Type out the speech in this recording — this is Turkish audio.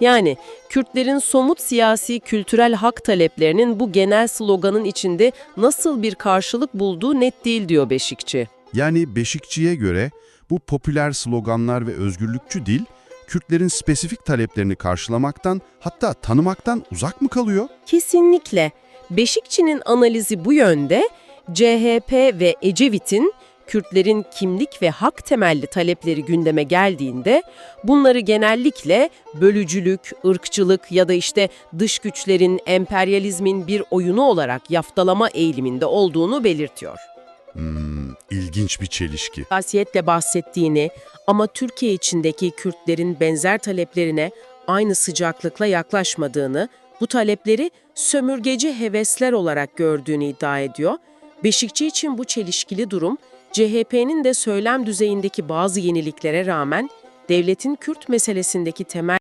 Yani Kürtlerin somut siyasi kültürel hak taleplerinin bu genel sloganın içinde nasıl bir karşılık bulduğu net değil diyor Beşikçi. Yani Beşikçi'ye göre bu popüler sloganlar ve özgürlükçü dil, Kürtlerin spesifik taleplerini karşılamaktan hatta tanımaktan uzak mı kalıyor? Kesinlikle. Beşikçi'nin analizi bu yönde. CHP ve Ecevit'in Kürtlerin kimlik ve hak temelli talepleri gündeme geldiğinde bunları genellikle bölücülük, ırkçılık ya da işte dış güçlerin, emperyalizmin bir oyunu olarak yaftalama eğiliminde olduğunu belirtiyor. Hmm, ilginç bir çelişki. hassasiyetle bahsettiğini ama Türkiye içindeki Kürtlerin benzer taleplerine aynı sıcaklıkla yaklaşmadığını, bu talepleri sömürgeci hevesler olarak gördüğünü iddia ediyor. Beşikçi için bu çelişkili durum, CHP'nin de söylem düzeyindeki bazı yeniliklere rağmen devletin Kürt meselesindeki temel